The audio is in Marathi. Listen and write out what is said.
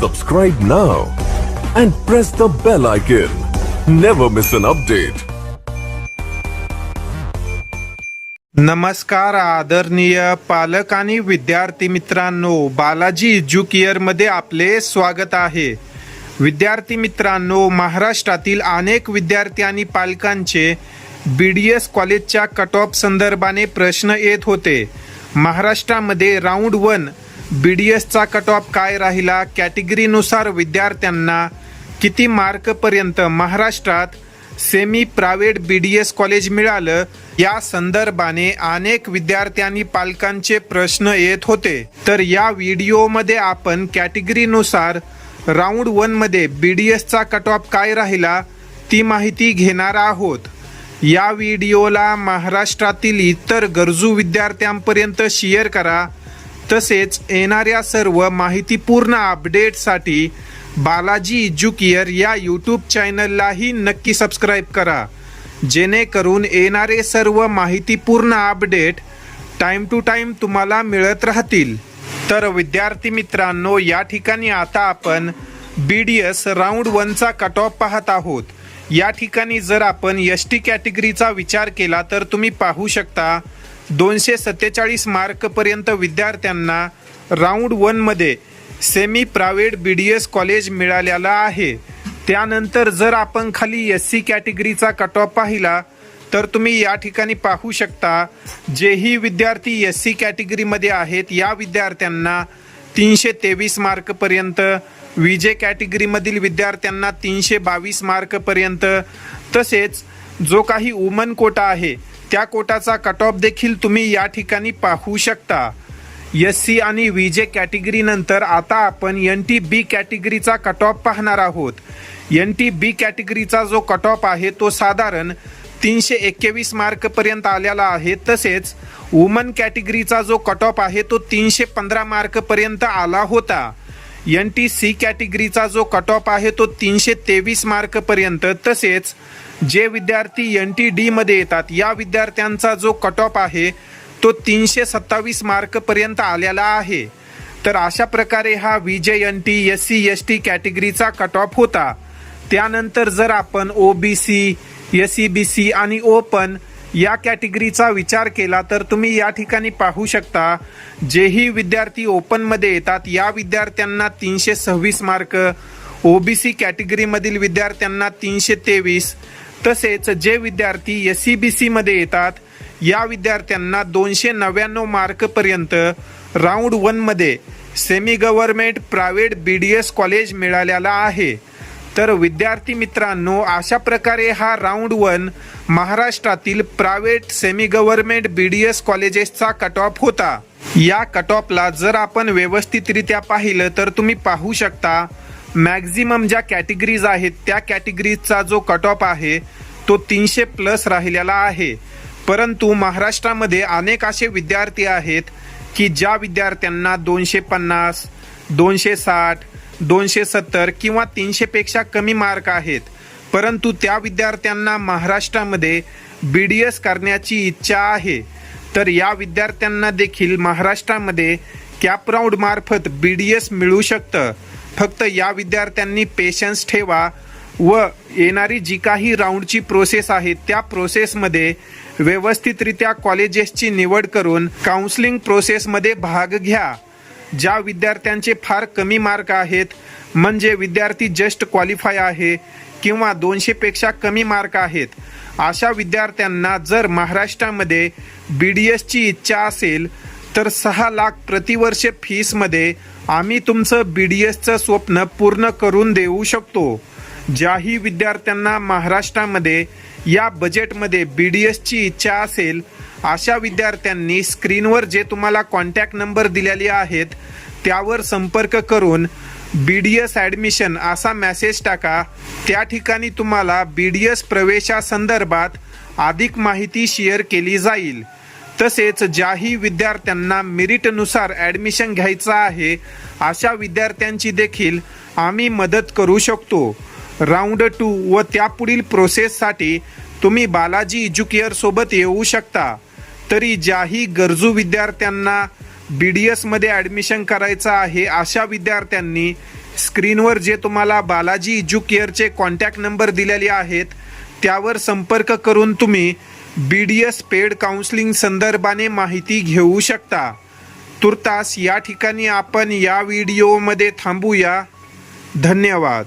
Subscribe now and press the bell icon. Never miss an update. नमस्कार आदरणीय पालक आणि विद्यार्थी मित्रांनो बालाजी एज्युकेअरमध्ये आपले स्वागत आहे विद्यार्थी मित्रांनो महाराष्ट्रातील अनेक विद्यार्थी आणि पालकांचे बी डी एस कॉलेजच्या कट ऑफ संदर्भाने प्रश्न येत होते महाराष्ट्रामध्ये राऊंड वन बी डी एसचा कट ऑफ काय राहिला? कॅटेगरीनुसार विद्यार्थ्यांना किती मार्कपर्यंत महाराष्ट्रात semi private B D S college मिळालं? या संदर्भाने अनेक विद्यार्थ्यांनी पालकांचे प्रश्न येत होते. तर या व्हिडिओमध्ये आपण कॅटेगरीनुसार राऊंड वनमध्ये बी डी एसचा कट ऑफ काय राहिला ती माहिती घेणार आहोत. या व्हिडिओला महाराष्ट्रातील इतर गरजू विद्यार्थ्यांपर्यंत शेअर करा. तसेच येणाऱ्या सर्व माहितीपूर्ण अपडेटसाठी बालाजी इज्युकिअर या यूट्यूब चॅनललाही नक्की सबस्क्राईब करा. जेणेकरून येणारे सर्व माहितीपूर्ण अपडेट टाईम टू टाईम तुम्हाला मिळत राहतील. तर विद्यार्थी मित्रांनो या ठिकाणी आता आपण बी डी एस राऊंड वनचा कट ऑफ पाहत आहोत. या ठिकाणी जर आपण एस टी कॅटेगरीचा विचार केला तर तुम्ही पाहू शकता दोनशे सत्तेचाळीस मार्कपर्यंत विद्यार्थ्यांना राऊंड वनमध्ये semi private B D S college मिळालेला आहे. त्यानंतर जर आपण खाली एस सी कॅटेगरीचा कट ऑफ पाहिला तर तुम्ही या ठिकाणी पाहू शकता जेही विद्यार्थी एस सी कॅटेगरीमध्ये आहेत या विद्यार्थ्यांना तीनशे तेवीस मार्कपर्यंत विजे कॅटेगरीमधील विद्यार्थ्यांना तीनशे बावीस मार्कपर्यंत तसेच जो काही वुमन कोटा आहे त्या कोटाचा कट ऑफ देखील तुम्ही या ठिकाणी पाहू शकता. एस सी आणि विजे कॅटेगरी नंतर आता आपण एन टी बी कॅटेगरीचा कट ऑफ पाहणार आहोत. एन टी बी कॅटेगरीचा जो कट ऑफ आहे तो साधारण तीनशे एक्केवीस मार्कपर्यंत आलेला आहे. तसेच वुमन कॅटेगरीचा जो कट ऑफ आहे तो तीनशे पंधरा मार्कपर्यंत आला होता. एन टी सी कॅटेगरीचा जो कट ऑफ आहे तो तीनशे तेवीस मार्कपर्यंत तसेच जे विद्यार्थी एन टी डीमध्ये येतात या विद्यार्थ्यांचा जो कट ऑफ आहे तो तीनशे सत्तावीस मार्कपर्यंत आलेला आहे. तर अशा प्रकारे हा VJ N T S C S T कॅटेगरीचा cut off होता. त्यानंतर जर आपण O B C S C B C आणि ओपन या कॅटेगरीचा विचार केला तर तुम्ही या ठिकाणी पाहू शकता जेही विद्यार्थी ओपनमध्ये येतात या विद्यार्थ्यांना तीनशे सव्वीस मार्क ओबीसी कॅटेगरीमधील विद्यार्थ्यांना तीनशे तेवीस तसेच जे विद्यार्थी एस सी बी सीमध्ये येतात या विद्यार्थ्यांना दोनशे नव्याण्णव मार्कपर्यंत राऊंड वनमध्ये semi government private B D S college मिळालेला आहे. तर विद्यार्थी मित्रांनो अशा प्रकारे हा राऊंड वन महाराष्ट्रातील private semi government B D S कॉलेजेसचा cut off होता. या कट ऑफला जर आपण व्यवस्थितरित्या पाहिलं तर तुम्ही पाहू शकता मॅक्झिमम ज्या कॅटेगरीज आहेत त्या कॅटेगरीजचा जो कट ऑफ आहे तो तीनशे प्लस राहिलेला आहे. परंतु महाराष्ट्रामध्ये अनेक असे विद्यार्थी आहेत की ज्या विद्यार्थ्यांना दोनशे पन्नास दोनशे साठ दोनशे सत्तर किंवा तीनशेपेक्षा कमी मार्क आहेत. परंतु त्या विद्यार्थ्यांना महाराष्ट्रामध्ये बी डी एस करण्याची इच्छा आहे. तर या विद्यार्थ्यांना देखील महाराष्ट्रामध्ये कॅपराऊंड मार्फत बी डी एस मिळू शकतं. फक्त या विद्यार्थ्यांनी पेशन्स ठेवा व येणारी जी काही राऊंडची प्रोसेस आहे त्या प्रोसेसमध्ये व्यवस्थितरित्या कॉलेजेसची निवड करून काउन्सिलिंग प्रोसेसमध्ये भाग घ्या. ज्या विद्यार्थ्यांचे फार कमी मार्क आहेत म्हणजे विद्यार्थी जस्ट क्वालिफाय आहे किंवा दोनशेपेक्षा कमी मार्क आहेत अशा विद्यार्थ्यांना जर महाराष्ट्रामध्ये बी डी एसची इच्छा असेल तर सहा लाख प्रतिवर्ष फीसमध्ये आम्ही तुमचं बी डी एसचं स्वप्न पूर्ण करून देऊ शकतो. ज्याही विद्यार्थ्यांना महाराष्ट्रामध्ये या बजेटमध्ये बी डी एसची इच्छा असेल अशा विद्यार्थ्यांनी स्क्रीनवर जे तुम्हाला कॉन्टॅक्ट नंबर दिलेले आहेत त्यावर संपर्क करून बी डी एस ॲडमिशन असा मॅसेज टाका. त्या ठिकाणी तुम्हाला बी डी एस प्रवेशासंदर्भात अधिक माहिती शेअर केली जाईल. तसेच ज्याही विद्यार्थ्यांना मेरिटनुसार ॲडमिशन घ्यायचं आहे अशा विद्यार्थ्यांची देखील आम्ही मदत करू शकतो. राऊंड टू व त्यापुढील प्रोसेससाठी तुम्ही बालाजी एज्युकेअर सोबत येऊ शकता. तरी ज्याही गरजू विद्यार्थ्यांना बी डी एसमध्ये ॲडमिशन करायचं आहे अशा विद्यार्थ्यांनी स्क्रीनवर जे तुम्हाला बालाजी इज्युकेअरचे कॉन्टॅक्ट नंबर दिलेले आहेत त्यावर संपर्क करून तुम्ही B D S paid counselling संदर्भाने माहिती घेऊ शकता. तुर्तास या ठिकाणी आपण या व्हिडिओमध्ये थांबूया. धन्यवाद.